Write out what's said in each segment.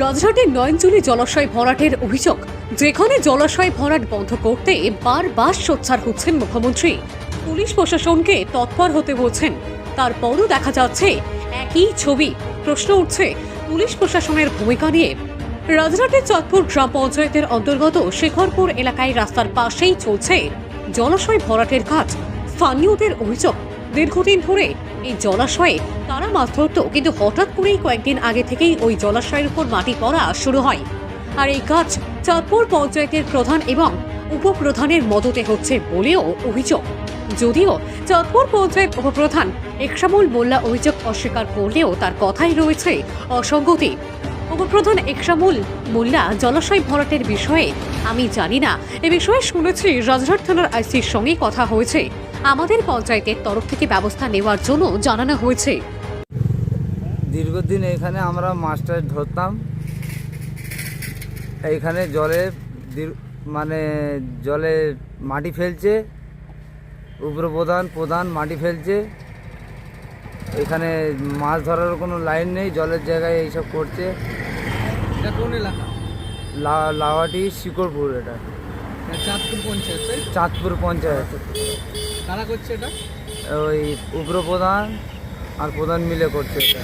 রাজহাটের নয়নজুলি জলাশয় ভরাটের অভিযোগ। যেখানে জলাশয় ভরাট বন্ধ করতে বারবার সোচ্চার হচ্ছেন মুখ্যমন্ত্রী। পুলিশ প্রশাসনকে তৎপর হতে বলছেন। তারপরও দেখা যাচ্ছে, একই ছবি। প্রশ্ন উঠছে, পুলিশ প্রশাসনের ভূমিকা নিয়ে। রাজহাটের চাঁদপুর গ্রাম পঞ্চায়েতের অন্তর্গত শেখরপুর এলাকায় রাস্তার পাশেই চলছে জলাশয় ভরাটের কাজ। স্থানীয়দের অভিযোগ দীর্ঘদিন ধরে এই জলাশয়ে তারা মাছ ধরত কিন্তু হঠাৎ করেই কয়েকদিন আগে থেকেই ওই জলাশয়ের উপর মাটি পড়া শুরু হয়। আর এই কাজ চাঁদপুর পঞ্চায়েতের প্রধান এবং উপপ্রধানের মদতে হচ্ছে বলেও অভিযোগ। যদিও চাঁদপুর পঞ্চায়েত উপপ্রধান একশামুল মোল্লা অভিযোগ অস্বীকার করলেও তার কথাই রয়েছে অসঙ্গতি। উপপ্রধান একশামুল মোল্লা জলাশয় ভরাটের বিষয়ে আমি জানি না। এ বিষয়ে শুনেছি রাজহাট থানার আইসির সঙ্গে কথা হয়েছে। আমাদের পঞ্চায়েতের তরফ থেকে ব্যবস্থা নেওয়ার জন্য জানানো হয়েছে। দীর্ঘদিন এখানে আমরা মাছটা ধরতাম। এইখানে জলে মানে জলে মাটি ফেলছে, উপপ্রধান, প্রধান মাটি ফেলছে। এখানে মাছ ধরার কোনো লাইন নেই জলের জায়গায় এইসব করছে। এটা কোন এলাকা? লা- লাওয়াটি শিকরপুর এটা। চাঁদপুর পঞ্চায়েত? চাঁদপুর পঞ্চায়েত। কারা করছে এটা? ওই উপপ্রধান আর প্রধান মিলে করছে এটা।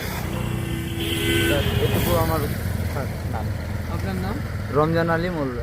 এটুকু আমার আপনার নাম? রমজান আলী মোল্লা।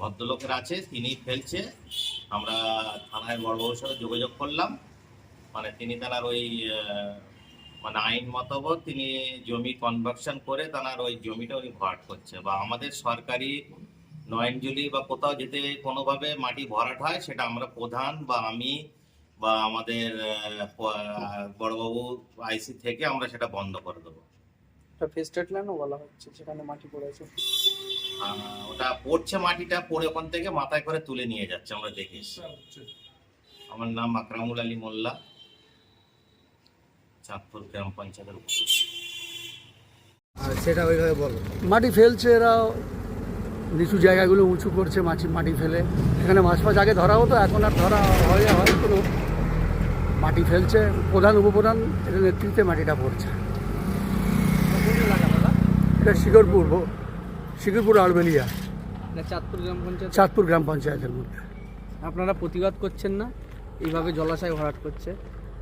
ভদ্রলোকের আছে, তিনি ফেলছে। আমরা থানায় বড়বাবুর সাথে যোগাযোগ করলাম। মানে তিনি তার ওই মানে আইন মতবত তিনি জমি কনভার্সন করে তার ওই জমিটা উনি ভরাট করছে। বা আমাদের সরকারি নয়নজুলি বা কোথাও যেতে কোনোভাবে মাটি ভরাট হয়, সেটা আমরা প্রধান বা আমি বা আমাদের বড়বাবু আইসি থেকে আমরা সেটা বন্ধ করে দেবো। এটা ফেস্টেড ল্যান্ডও বলা হচ্ছে সেখানে মাটি পড়েছে আহ, ওটা পড়ছে মাটিটা পড়ে ওখান থেকে মাথায় করে তুলে নিয়ে যাচ্ছে আমরা দেখে আমার নাম আকরামুল আলী মোল্লা চাঁদপুর গ্রাম পঞ্চায়েতের আর সেটা ওইভাবে বলো। মাটি ফেলছে এরা নিচু জায়গাগুলো উঁচু করছে মাছি মাটি ফেলে। এখানে মাছ ফাছ আগে ধরা হতো এখন আর ধরা হয় হয় কোনো। মাটি ফেলছে প্রধান উপপ্রধান এদের নেতৃত্বে মাটিটা পড়ছে। এটা শিকরপুর শিখরপুর শিকরপুর আড়বেলিয়া। এটা চাঁদপুর গ্রাম পঞ্চায়েত চাঁদপুর গ্রাম পঞ্চায়েতের মধ্যে। আপনারা প্রতিবাদ করছেন না? এইভাবে জলাশয় ভরাট করছে?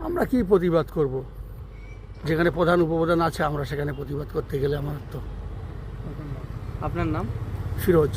আমরা কি প্রতিবাদ করব? যেখানে প্রধান উপপ্রধান আছে আমরা সেখানে প্রতিবাদ করতে গেলে আমার তো আপনার নাম? ফিরোজ।